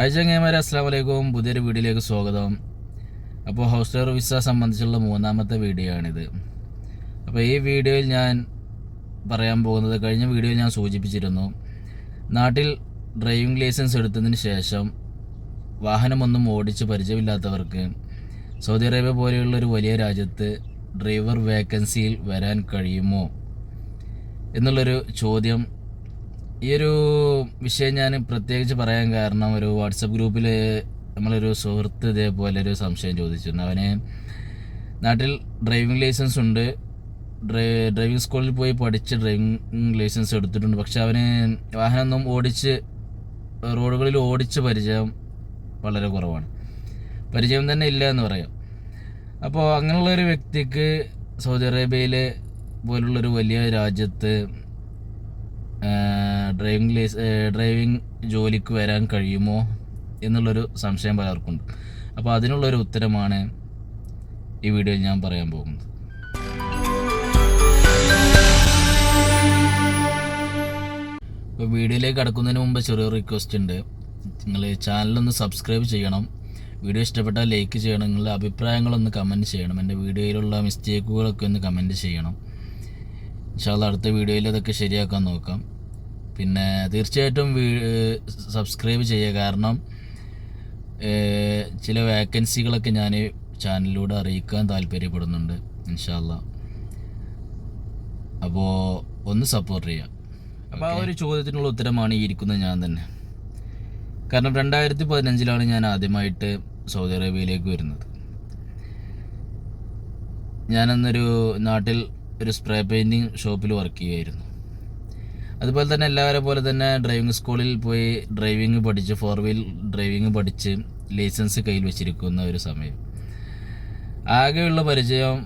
അയച്ചങ്ങന്മാരെ അസ്സാം വലൈക്കും പുതിയൊരു വീഡിയോയിലേക്ക് സ്വാഗതം. അപ്പോൾ ഹൗസ് ഡോർ വിസ സംബന്ധിച്ചുള്ള മൂന്നാമത്തെ വീഡിയോ ആണിത് അപ്പോൾ ഈ വീഡിയോയിൽ ഞാൻ പറയാൻ പോകുന്നത് കഴിഞ്ഞ വീഡിയോയിൽ ഞാൻ സൂചിപ്പിച്ചിരുന്നു. നാട്ടിൽ ഡ്രൈവിംഗ് ലൈസൻസ് എടുത്തതിന് ശേഷം വാഹനമൊന്നും ഓടിച്ച് പരിചയമില്ലാത്തവർക്ക് സൗദി അറേബ്യ പോലെയുള്ള ഒരു വലിയ രാജ്യത്ത് ഡ്രൈവർ വേക്കൻസിയിൽ വരാൻ കഴിയുമോ? എന്നുള്ളൊരു ചോദ്യം ഈ ഒരു വിഷയം ഞാൻ പ്രത്യേകിച്ച് പറയാൻ കാരണം ഒരു വാട്സപ്പ് ഗ്രൂപ്പിൽ നമ്മളൊരു സുഹൃത്ത് ഇതേപോലെ ഒരു സംശയം ചോദിച്ചിരുന്നു അവന് നാട്ടിൽ ഡ്രൈവിംഗ് ലൈസൻസ് ഉണ്ട്. ഡ്രൈ ഡ്രൈവിംഗ് സ്കൂളിൽ പോയി പഠിച്ച് ഡ്രൈവിംഗ് ലൈസൻസ് എടുത്തിട്ടുണ്ട്. പക്ഷെ അവന് വാഹനമൊന്നും ഓടിച്ച് റോഡുകളിൽ ഓടിച്ച് പരിചയം വളരെ കുറവാണ്. പരിചയം തന്നെ ഇല്ല എന്ന് പറയാം. അപ്പോൾ അങ്ങനെയുള്ള ഒരു വ്യക്തിക്ക് സൗദി അറേബ്യയിലെ പോലുള്ളൊരു വലിയ രാജ്യത്ത് ഡ്രൈവിംഗ് ലൈസ് ഡ്രൈവിംഗ് ജോലിക്ക് വരാൻ കഴിയുമോ എന്നുള്ളൊരു സംശയം പലർക്കുണ്ട്. അപ്പോൾ അതിനുള്ളൊരു ഉത്തരമാണ് ഈ വീഡിയോയിൽ ഞാൻ പറയാൻ പോകുന്നത്. ഇപ്പോൾ വീഡിയോയിലേക്ക് കടക്കുന്നതിന് മുമ്പ് ചെറിയൊരു റിക്വസ്റ്റ് ഉണ്ട്. നിങ്ങൾ ചാനലൊന്ന് സബ്സ്ക്രൈബ് ചെയ്യണം. വീഡിയോ ഇഷ്ടപ്പെട്ടാൽ ലൈക്ക് ചെയ്യണം. നിങ്ങളുടെ അഭിപ്രായങ്ങളൊന്ന് കമന്റ് ചെയ്യണം. എന്റെ വീഡിയോയിലുള്ള മിസ്റ്റേക്കുകളൊക്കെ ഒന്ന് കമന്റ് ചെയ്യണം. ഇൻഷാല്ല അടുത്ത വീഡിയോയിൽ അതൊക്കെ ശരിയാക്കാൻ നോക്കാം. പിന്നെ തീർച്ചയായിട്ടും സബ്സ്ക്രൈബ് ചെയ്യുക. കാരണം ചില വേക്കൻസികളൊക്കെ ഞാൻ ചാനലിലൂടെ അറിയിക്കാൻ താല്പര്യപ്പെടുന്നുണ്ട് ഇൻഷാല്ല അപ്പോൾ ഒന്ന് സപ്പോർട്ട് ചെയ്യാം അപ്പോൾ ആ ഒരു ചോദ്യത്തിനുള്ള ഉത്തരമാണ് ഈ ഇരിക്കുന്നത് ഞാൻ തന്നെ. കാരണം രണ്ടായിരത്തി പതിനഞ്ചിലാണ് ഞാൻ ആദ്യമായിട്ട് സൗദി അറേബ്യയിലേക്ക് വരുന്നത്. ഞാനന്നൊരു നാട്ടിൽ ഒരു സ്പ്രേ പെയിന്റിങ് ഷോപ്പിൽ വർക്ക് ചെയ്യുമായിരുന്നു അതുപോലെ തന്നെ എല്ലാവരെ പോലെ തന്നെ ഡ്രൈവിംഗ് സ്കൂളിൽ പോയി ഡ്രൈവിംഗ് പഠിച്ച് ഫോർ വീൽ ഡ്രൈവിംഗ് പഠിച്ച് ലൈസൻസ് കയ്യിൽ വെച്ചിരിക്കുന്ന ഒരു സമയം. ആകെയുള്ള പരിചയം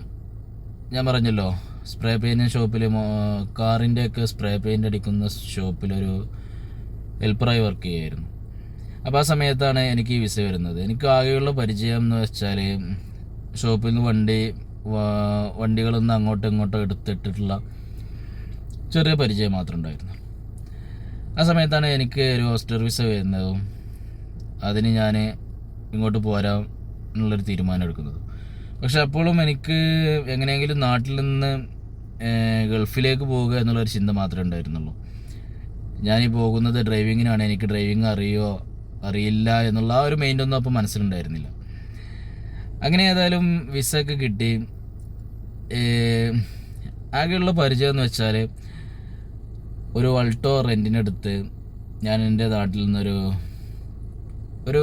ഞാൻ പറഞ്ഞല്ലോ സ്പ്രേ പെയിന്റിങ് ഷോപ്പിൽ കാറിന്റെയൊക്കെ സ്പ്രേ പെയിന്റ് അടിക്കുന്ന ഷോപ്പിലൊരു ഹെൽപ്പറായി വർക്ക് ചെയ്യുമായിരുന്നു അപ്പോൾ ആ സമയത്താണ് എനിക്ക് ഈ വിസ വരുന്നത്. എനിക്ക് ആകെയുള്ള പരിചയം എന്ന് വെച്ചാൽ ഷോപ്പിൽ നിന്ന് വണ്ടി വണ്ടികളൊന്ന് അങ്ങോട്ടും ഇങ്ങോട്ടും എടുത്തിട്ടിട്ടുള്ള ചെറിയ പരിചയം മാത്രമേ ഉണ്ടായിരുന്നു. ആ സമയത്താണ് എനിക്ക് ഒരു ഹോസ്റ്റർ വിസ വരുന്നതും അതിന് ഞാൻ ഇങ്ങോട്ട് പോരാം എന്നുള്ളൊരു തീരുമാനം എടുക്കുന്നത്. പക്ഷെ അപ്പോഴും എനിക്ക് എങ്ങനെയെങ്കിലും നാട്ടിൽ നിന്ന് ഗൾഫിലേക്ക് പോവുക എന്നുള്ളൊരു ചിന്ത മാത്രമേ ഉണ്ടായിരുന്നുള്ളൂ. ഞാൻ ഈ പോകുന്നത് ഡ്രൈവിങ്ങിനാണ്. എനിക്ക് ഡ്രൈവിംഗ് അറിയോ അറിയില്ല എന്നുള്ള ആ ഒരു മൈൻഡൊന്നും അപ്പോൾ മനസ്സിലുണ്ടായിരുന്നില്ല. അങ്ങനെ ഏതായാലും വിസ ഒക്കെ കിട്ടി. ആകെയുള്ള പരിചയം എന്ന് വെച്ചാൽ ഒരു വൾട്ടോ റെന്റിനെടുത്ത് ഞാൻ എന്റെ നാട്ടിൽ നിന്നൊരു ഒരു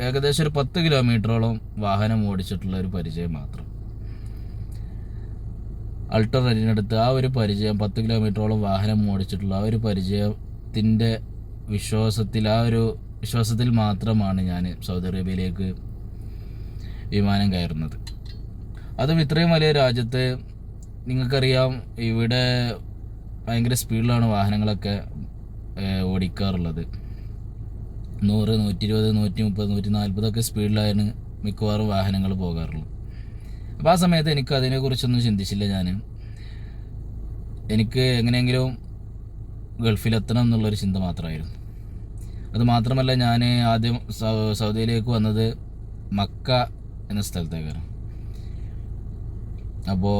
ഏകദേശം ഒരു പത്ത് കിലോമീറ്ററോളം വാഹനം ഓടിച്ചിട്ടുള്ള ഒരു പരിചയം മാത്രം. അൾട്ടോ റെന്റിനെടുത്ത് ആ ഒരു പരിചയം പത്ത് കിലോമീറ്ററോളം വാഹനം ഓടിച്ചിട്ടുള്ള ആ ഒരു പരിചയത്തിന്റെ വിശ്വാസത്തിൽ ആ ഒരു വിശ്വാസത്തിൽ മാത്രമാണ് ഞാൻ സൗദി അറേബ്യയിലേക്ക് വിമാനം കയറുന്നത്. അതും ഇത്രയും വലിയ രാജ്യത്ത് നിങ്ങൾക്കറിയാം ഇവിടെ ഭയങ്കര സ്പീഡിലാണ് വാഹനങ്ങളൊക്കെ ഓടിക്കാറുള്ളത്. നൂറ് നൂറ്റി ഇരുപത് നൂറ്റി മുപ്പത് നൂറ്റി നാൽപ്പതൊക്കെ സ്പീഡിലാണ് മിക്കവാറും വാഹനങ്ങൾ പോകാറുള്ളത്. അപ്പോൾ ആ സമയത്ത് എനിക്ക് അതിനെക്കുറിച്ചൊന്നും ചിന്തിച്ചില്ല ഞാൻ എനിക്ക് എങ്ങനെയെങ്കിലും ഗൾഫിലെത്തണം എന്നുള്ളൊരു ചിന്ത മാത്രമായിരുന്നു. അത് മാത്രമല്ല ഞാൻ ആദ്യം സൗദിയിലേക്ക് വന്നത് മക്ക എന്ന സ്ഥലത്തേക്കാണ്. അപ്പോൾ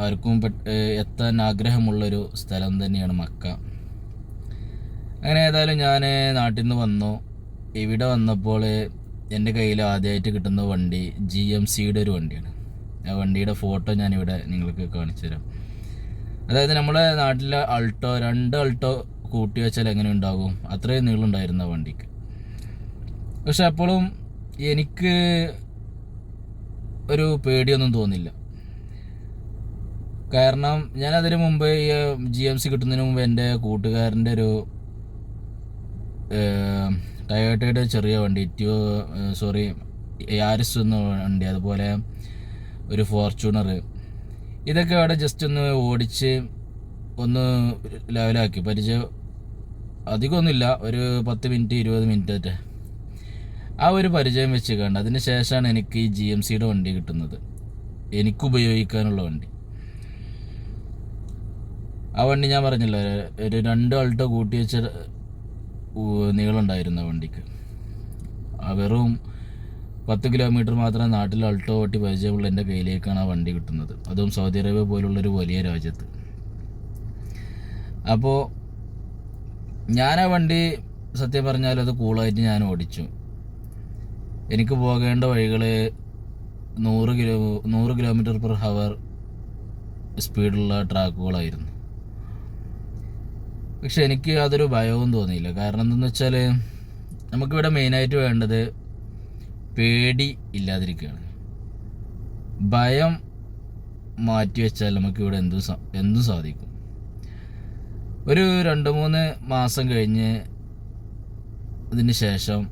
ആർക്കും എത്താൻ ആഗ്രഹമുള്ളൊരു സ്ഥലം തന്നെയാണ് മക്ക. അങ്ങനെ ഏതായാലും ഞാൻ നാട്ടിൽ നിന്ന് വന്നു. ഇവിടെ വന്നപ്പോൾ എന്റെ കയ്യിൽ ആദ്യമായിട്ട് കിട്ടുന്ന വണ്ടി ജി എം സിയുടെ ഒരു വണ്ടിയാണ്. ആ വണ്ടിയുടെ ഫോട്ടോ ഞാനിവിടെ നിങ്ങൾക്ക് കാണിച്ചു തരാം അതായത് നമ്മുടെ നാട്ടിലെ അൾട്ടോ രണ്ട് അൾട്ടോ കൂട്ടി വെച്ചാൽ എങ്ങനെ ഉണ്ടാകും? അത്രയും നീളമുണ്ടായിരുന്നു ആ വണ്ടിക്ക്. പക്ഷെ അപ്പോഴും എനിക്ക് ഒരു പേടിയൊന്നും തോന്നില്ല. കാരണം ഞാൻ അതിന് മുമ്പ് ഈ ജി എം സി കിട്ടുന്നതിന് മുമ്പ് എന്റെ കൂട്ടുകാരന്റെ ഒരു ടയോട്ടയുടെ ചെറിയ വണ്ടി ട്യൂ സോറി യാരിസ് എന്ന വണ്ടി അതുപോലെ ഒരു ഫോർച്യൂണർ ഇതൊക്കെ അവിടെ ജസ്റ്റ് ഒന്ന് ഓടിച്ച് ഒന്ന് ലെവലാക്കി. പരിചയം അധികമൊന്നുമില്ല. ഒരു പത്ത് മിനിറ്റ് ഇരുപത് മിനിറ്റ് ഒക്കെ. ആ ഒരു പരിചയം വെച്ച് കണ്ട് അതിന് ശേഷമാണ് എനിക്ക് ഈ ജി എം സിയുടെ വണ്ടി കിട്ടുന്നത്. എനിക്ക് ഉപയോഗിക്കാനുള്ള വണ്ടി. ആ വണ്ടി ഞാൻ പറഞ്ഞല്ലോ ഒരു രണ്ട് ആൾട്ടോ കൂട്ടി വെച്ച നീളം ഉണ്ടായിരുന്നു ആ വണ്ടിക്ക്. വെറും പത്ത് കിലോമീറ്റർ മാത്രം നാട്ടിൽ അൾട്ടോ ഓട്ടി പരിചയമുള്ള എന്റെ കയ്യിലേക്കാണ് ആ വണ്ടി കിട്ടുന്നത്. അതും സൗദി അറേബ്യ പോലുള്ളൊരു വലിയ രാജ്യത്ത്. അപ്പോൾ ഞാൻ ആ വണ്ടി സത്യം പറഞ്ഞാൽ അത് കൂളായിട്ട് ഞാൻ ഓടിച്ചു. എനിക്ക് പോകേണ്ട വഴികൾ നൂറ് കിലോ നൂറ് കിലോമീറ്റർ പെർ ഹവർ സ്പീഡുള്ള ട്രാക്കുകളായിരുന്നു. പക്ഷെ എനിക്ക് അതൊരു ഭയവും തോന്നിയില്ല. കാരണം എന്തെന്ന് വെച്ചാൽ നമുക്കിവിടെ മെയിനായിട്ട് വേണ്ടത് പേടി ഇല്ലാതിരിക്കുകയാണ്. ഭയം മാറ്റി വെച്ചാൽ നമുക്കിവിടെ എന്തും എന്തു സാധിക്കും? ഒരു രണ്ട് മൂന്ന് മാസം കഴിഞ്ഞ് അതിന് ശേഷം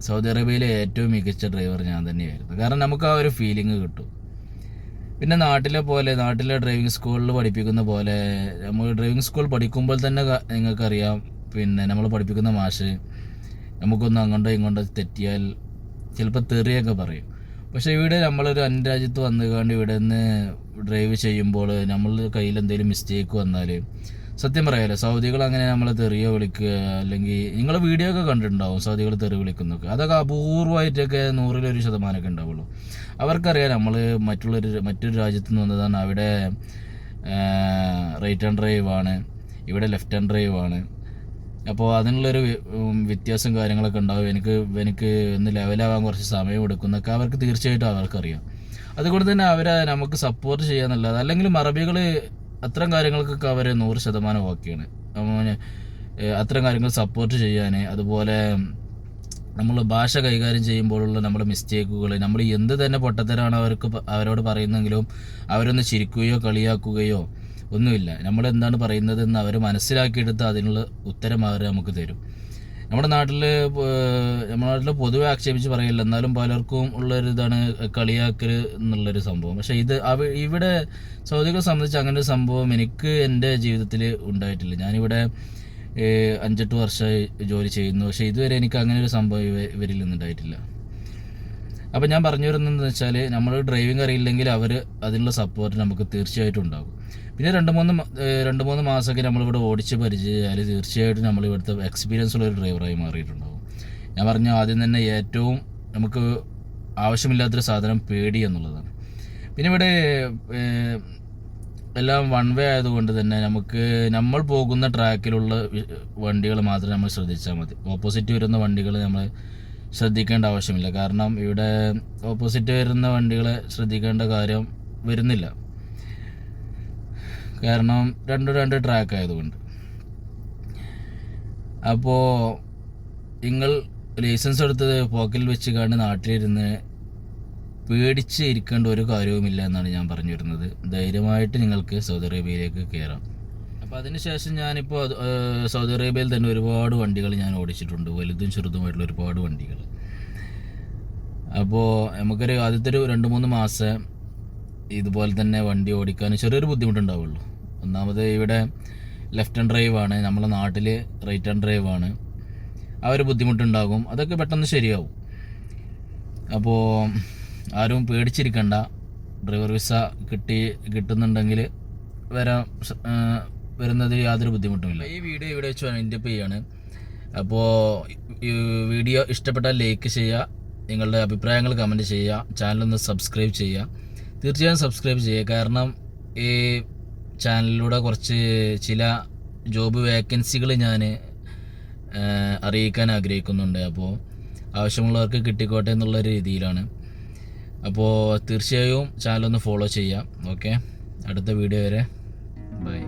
സൗദി അറേബ്യയിലെ ഏറ്റവും മികച്ച ഡ്രൈവർ ഞാൻ തന്നെയായിരുന്നു. കാരണം നമുക്ക് ആ ഒരു ഫീലിംഗ് കിട്ടും. പിന്നെ നാട്ടിലെ പോലെ നാട്ടിലെ ഡ്രൈവിംഗ് സ്കൂളിൽ പഠിപ്പിക്കുന്ന പോലെ നമ്മൾ ഡ്രൈവിംഗ് സ്കൂൾ പഠിക്കുമ്പോൾ തന്നെ നിങ്ങൾക്കറിയാം. പിന്നെ നമ്മൾ പഠിപ്പിക്കുന്ന മാഷ് നമുക്കൊന്ന് അങ്ങോട്ടോ ഇങ്ങോട്ടോ തെറ്റിയാൽ ചിലപ്പോൾ തെറിയൊക്കെ പറയും. പക്ഷേ ഇവിടെ നമ്മളൊരു അന്യരാജ്യത്ത് വന്നുകൊണ്ട് ഇവിടെ നിന്ന് ഡ്രൈവ് ചെയ്യുമ്പോൾ നമ്മൾ കയ്യിൽ എന്തെങ്കിലും മിസ്റ്റേക്ക് വന്നാൽ സത്യം പറയാലോ സൗദികൾ അങ്ങനെ നമ്മളെ തെറിയോ വിളിക്കുക അല്ലെങ്കിൽ നിങ്ങൾ വീഡിയോ ഒക്കെ കണ്ടിട്ടുണ്ടാവും സൗദികൾ തെറി വിളിക്കുന്നൊക്കെ. അതൊക്കെ അപൂർവമായിട്ടൊക്കെ നൂറിലൊരു ശതമാനമൊക്കെ ഉണ്ടാവുള്ളൂ. അവർക്കറിയാം നമ്മൾ മറ്റുള്ളൊരു മറ്റൊരു രാജ്യത്ത് നിന്ന് വന്നതാണ് അവിടെ റൈറ്റ് ഹാൻഡ് ഡ്രൈവ് ആണ് ഇവിടെ ലെഫ്റ്റ് ഹാൻഡ് ഡ്രൈവ് ആണ്. അപ്പോൾ അതിനുള്ളൊരു വ്യത്യാസം കാര്യങ്ങളൊക്കെ ഉണ്ടാവും. എനിക്ക് എനിക്ക് ഒന്ന് ലെവലാവാൻ കുറച്ച് സമയം എടുക്കുന്നൊക്കെ അവർക്ക് തീർച്ചയായിട്ടും അവർക്കറിയാം. അതുകൊണ്ട് തന്നെ അവരെ നമുക്ക് സപ്പോർട്ട് ചെയ്യാന്നല്ലാതെ അല്ലെങ്കിൽ അറബികൾ അത്തരം കാര്യങ്ങൾക്കൊക്കെ അവർ നൂറ് ശതമാനം ഓക്കെയാണ്. അത്തരം കാര്യങ്ങൾ സപ്പോർട്ട് ചെയ്യാൻ അതുപോലെ നമ്മൾ ഭാഷ കൈകാര്യം ചെയ്യുമ്പോഴുള്ള നമ്മുടെ മിസ്റ്റേക്കുകൾ നമ്മൾ എന്ത് തന്നെ പൊട്ടത്തരാണ് അവർക്ക് അവരോട് പറയുന്നെങ്കിലും അവരൊന്ന് ചിരിക്കുകയോ കളിയാക്കുകയോ ഒന്നുമില്ല. നമ്മൾ എന്താണ് പറയുന്നത് എന്ന് അവർ മനസ്സിലാക്കിയെടുത്ത് അതിനുള്ള ഉത്തരം അവർ നമുക്ക് തരും. നമ്മുടെ നാട്ടിൽ നമ്മുടെ നാട്ടിൽ പൊതുവെ ആക്ഷേപിച്ച് പറയില്ല. എന്നാലും പലർക്കും ഉള്ളൊരു ഇതാണ് കളിയാക്കൽ എന്നുള്ളൊരു സംഭവം. പക്ഷേ ഇത് അവ ഇവിടെ സൗദികളെ സംബന്ധിച്ച് അങ്ങനെ ഒരു സംഭവം എനിക്ക് എന്റെ ജീവിതത്തിൽ ഉണ്ടായിട്ടില്ല. ഞാനിവിടെ അഞ്ചെട്ട് വർഷമായി ജോലി ചെയ്യുന്നു. പക്ഷേ ഇതുവരെ എനിക്ക് അങ്ങനെ ഒരു സംഭവം ഇവ- ഇവരിൽ നിന്നുണ്ടായിട്ടില്ല. അപ്പോൾ ഞാൻ പറഞ്ഞു വരുന്നതെന്ന് വെച്ചാൽ നമ്മൾ ഡ്രൈവിംഗ് അറിയില്ലെങ്കിൽ അവർ അതിനുള്ള സപ്പോർട്ട് നമുക്ക് തീർച്ചയായിട്ടും ഉണ്ടാകും. പിന്നെ രണ്ട് മൂന്ന് രണ്ട് മൂന്ന് മാസമൊക്കെ നമ്മളിവിടെ ഓടിച്ച് പരിചയമായാൽ തീർച്ചയായിട്ടും നമ്മൾ ഇവിടുത്തെ എക്സ്പീരിയൻസ് ഉള്ള ഒരു ഡ്രൈവറായി മാറിയിട്ടുണ്ടാകും. ഞാൻ പറഞ്ഞു ആദ്യം തന്നെ ഏറ്റവും നമുക്ക് ആവശ്യമില്ലാത്തൊരു സാധനം പേടി എന്നുള്ളതാണ്. പിന്നെ ഇവിടെ എല്ലാം വൺ വേ ആയതുകൊണ്ട് തന്നെ നമുക്ക് നമ്മൾ പോകുന്ന ട്രാക്കിലുള്ള വണ്ടികൾ മാത്രം നമ്മൾ ശ്രദ്ധിച്ചാൽ മതി. ഓപ്പോസിറ്റ് വരുന്ന വണ്ടികൾ നമ്മൾ ശ്രദ്ധിക്കേണ്ട ആവശ്യമില്ല. കാരണം ഇവിടെ ഓപ്പോസിറ്റ് വരുന്ന വണ്ടികളെ ശ്രദ്ധിക്കേണ്ട കാര്യം വരുന്നില്ല. കാരണം രണ്ടും രണ്ട് ട്രാക്ക് ആയതുകൊണ്ട്. അപ്പോൾ നിങ്ങൾ ലൈസൻസ് എടുത്തത് പോക്കറ്റിൽ വെച്ച് കണ്ട് നാട്ടിലിരുന്ന് പേടിച്ച് ഇരിക്കേണ്ട ഒരു കാര്യവുമില്ല എന്നാണ് ഞാൻ പറഞ്ഞു വരുന്നത് ധൈര്യമായിട്ട് നിങ്ങൾക്ക് സൗദി അറേബ്യയിലേക്ക് കയറാം. അപ്പോൾ അതിനുശേഷം ഞാനിപ്പോൾ സൗദി അറേബ്യയിൽ തന്നെ ഒരുപാട് വണ്ടികൾ ഞാൻ ഓടിച്ചിട്ടുണ്ട്. വലുതും ചെറുതുമായിട്ടുള്ള ഒരുപാട് വണ്ടികൾ. അപ്പോൾ നമുക്കൊരു ആദ്യത്തെ ഒരു രണ്ട് മൂന്ന് മാസം ഇതുപോലെ തന്നെ വണ്ടി ഓടിക്കാൻ ചെറിയൊരു ബുദ്ധിമുട്ടുണ്ടാവുള്ളൂ. ഒന്നാമത് ഇവിടെ ലെഫ്റ്റ് ആൻഡ് ഡ്രൈവ് ആണ്. നമ്മളെ നാട്ടിൽ റൈറ്റ് ആൻഡ് ഡ്രൈവ് ആണ്. ആ ഒരു ബുദ്ധിമുട്ടുണ്ടാകും. അതൊക്കെ പെട്ടെന്ന് ശരിയാവും. അപ്പോൾ ആരും പേടിച്ചിരിക്കണ്ട. ഡ്രൈവർ വിസ കിട്ടി കിട്ടുന്നുണ്ടെങ്കിൽ വരാൻ വരുന്നതിൽ യാതൊരു ബുദ്ധിമുട്ടുമില്ല ഈ വീഡിയോ ഇവിടെ വെച്ച് വൈൻഡപ്പ് ചെയ്യാണ്. അപ്പോൾ വീഡിയോ ഇഷ്ടപ്പെട്ടാൽ ലൈക്ക് ചെയ്യുക നിങ്ങളുടെ അഭിപ്രായങ്ങൾ കമന്റ് ചെയ്യുക ചാനലൊന്ന് സബ്സ്ക്രൈബ് ചെയ്യുക. തീർച്ചയായും സബ്സ്ക്രൈബ് ചെയ്യുക. കാരണം ഈ ചാനലിലൂടെ കുറച്ച് ചില ജോബ് വേക്കൻസികൾ ഞാൻ അറിയിക്കാൻ ആഗ്രഹിക്കുന്നുണ്ട്. അപ്പോൾ ആവശ്യമുള്ളവർക്ക് കിട്ടിക്കോട്ടെ എന്നുള്ള രീതിയിലാണ്. അപ്പോൾ തീർച്ചയായും ചാനലൊന്ന് ഫോളോ ചെയ്യാം ഓക്കെ അടുത്ത വീഡിയോ വരെ. ബൈ